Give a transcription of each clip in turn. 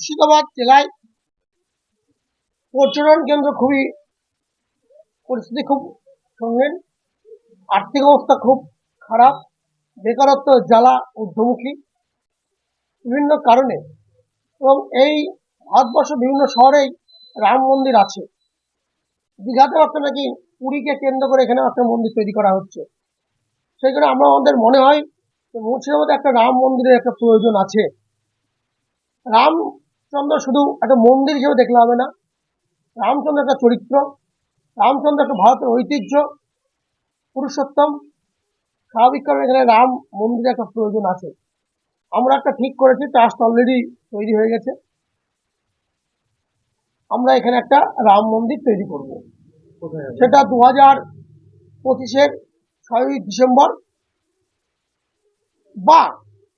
মুর্শিদাবাদ জেলায় পর্যটন কেন্দ্র খুবই পরিস্থিতি খুব সঙ্গীন, আর্থিক অবস্থা খুব খারাপ, বেকারত্ব জ্বালা ঊর্ধ্বমুখী বিভিন্ন কারণে এবং এই ভারতবর্ষ বিভিন্ন শহরেই রাম মন্দির আছে। দীঘাতে একটা নাকি পুরীকে কেন্দ্র করে এখানে একটা মন্দির তৈরি করা হচ্ছে। সেই জন্য আমরা আমাদের মনে হয় মুর্শিদাবাদে একটা রাম মন্দিরের একটা প্রয়োজন আছে। রামচন্দ্র শুধু একটা মন্দির হিসেবে দেখলে হবে না। রামচন্দ্র একটা চরিত্র রামচন্দ্র একটা ভারতের ঐতিহ্য পুরুষোত্তম স্বাভাবিক কারণে এখানে রাম মন্দিরের একটা প্রয়োজন আছে। আমরা একটা ঠিক করেছি ট্রাস্ট অলরেডি তৈরি হয়ে গেছে। আমরা এখানে একটা রাম মন্দির তৈরি করব। সেটা দু হাজার পঁচিশের ছয়ই ডিসেম্বর বা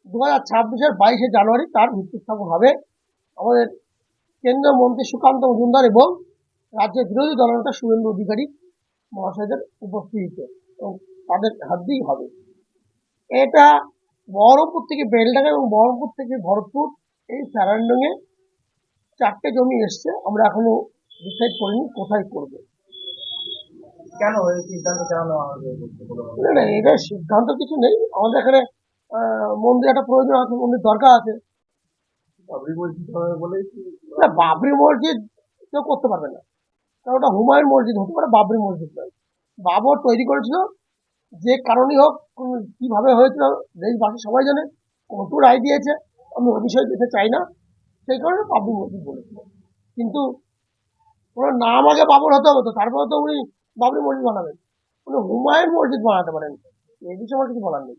দু হাজার ছাব্বিশের বাইশে জানুয়ারি তার ভিত্তি স্থাপন হবে। আমাদের কেন্দ্রীয় মন্ত্রী সুকান্ত মজুমদার এবং রাজ্যের বিরোধী দলনেতা শুভেন্দু অধিকারী মহাশয়দের উপস্থিতিতে। এবং তাদের হাত দিয়েই হবে। এটা বহরমপুর থেকে বেলডাঙ্গা এবং বহরমপুর থেকে ভরতপুর এই সারাউন্ডিং চারটে জমি এসছে। আমরা এখনও ডিসাইড করিনি কোথায় করব। কেন এই সিদ্ধান্ত কেন না এটা সিদ্ধান্ত কিছু নেই। আমাদের এখানে মন্দির একটা প্রয়োজন আছে মন্দির দরকার আছে। বাবরি মসজিদ না, বাবরি মসজিদ কেউ করতে পারবে না। কারণ ওটা হুমায়ুন মসজিদ হতে পারে, বাবরি মসজিদ নয়। বাবর তৈরি করেছিল, যে কারণেই হোক কীভাবে হয়েছিল, দেশবাসী সবাই জানে, কত রায় দিয়েছে, আমি ওই বিষয়ে যেতে চাই না। সেই কারণে বাবরি মসজিদ বলেছিল। কিন্তু ওনার নাম আগে বাবর হতে হবে তো, তারপরে তো উনি বাবরি মসজিদ বানাবেন। উনি হুমায়ুন মসজিদ বানাতে পারেন। এই বিষয়ে আমার কিছু বলার নেই।